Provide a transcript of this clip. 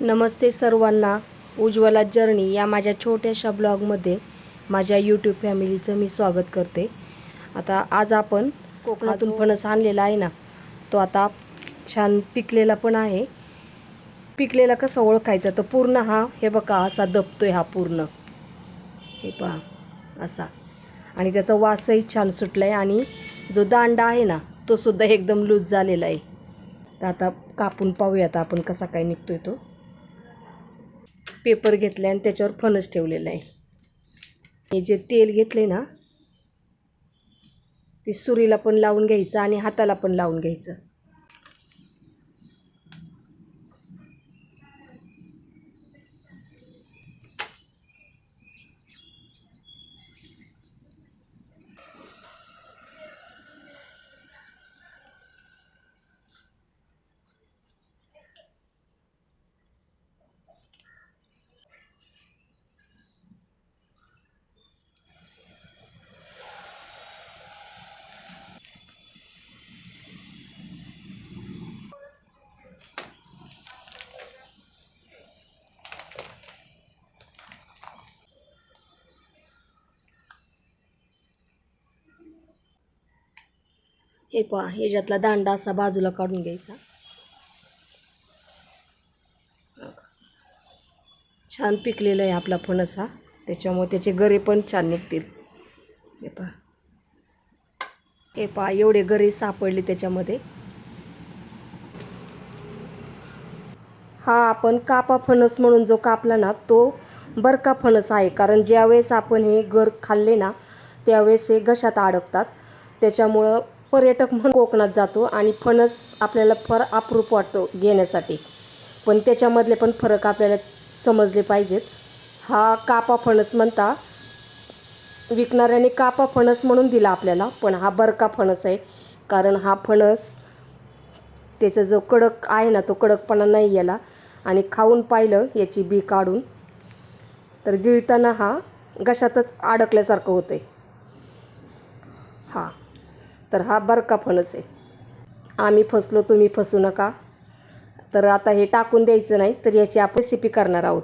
नमस्ते सर्वांना. उज्ज्वला जर्नी या माझ्या छोट्याशा ब्लॉगमध्ये माझ्या यूट्यूब फॅमिलीचं मी स्वागत करते. आता आज आपण कोकणातून फणस आणलेला आहे ना तो आता छान पिकलेला पण आहे. पिकलेला कसं ओळखायचा तर पूर्ण हा हे बघा असा दबतोय हा पूर्ण. हे पहा असा. आणि त्याचा वासही छान सुटला आहे आणि जो दांडा आहे ना तो सुद्धा एकदम लूज झालेला आहे. तर आता कापून पाहूयात आपण कसा काय निघतोय तो. पेपर घेतला आणि त्याच्यावर फणस ठेवलेला आहे. हे जे तेल घेतले ना ते सुरीला पण लावून घ्यायचं आणि हाताला पण लावून घ्यायचं. हे पहा ह्याच्यातला दांडा असा बाजूला काढून घ्यायचा. छान पिकलेला आहे आपला फणस हा. त्याच्यामुळे त्याचे गरे पण छान निघतील. हे पहा. हे पहा एवढे गरे सापडले त्याच्यामध्ये. हा आपण कापा फणस म्हणून जो कापला ना तो बरका फणस आहे. कारण ज्यावेळेस आपण हे गर खाल्ले ना त्यावेळेस हे घशात अडकतात. त्याच्यामुळं पर्यटक म्हणून कोकणात जातो आणि फणस आपल्याला फार अप्रूप वाटतो घेण्यासाठी. पण त्याच्यामधले पण फरक आपल्याला समजले पाहिजेत. हा कापा फणस म्हणता विकणाऱ्याने कापा फणस म्हणून दिला आपल्याला पण हा बरका फणस आहे. कारण हा फणस त्याचा जो कडक आहे ना तो कडकपणा नाही याला. आणि खाऊन पाहिलं याची बी काढून तर गिळताना हा घशातच अडकल्यासारखं होतं आहे हां. तर हा बरका फणस आहे. आम्ही फसलो तुम्ही फसू नका. तर आता हे टाकून द्यायचं नाही तर याची आपण रेसिपी करणार आहोत.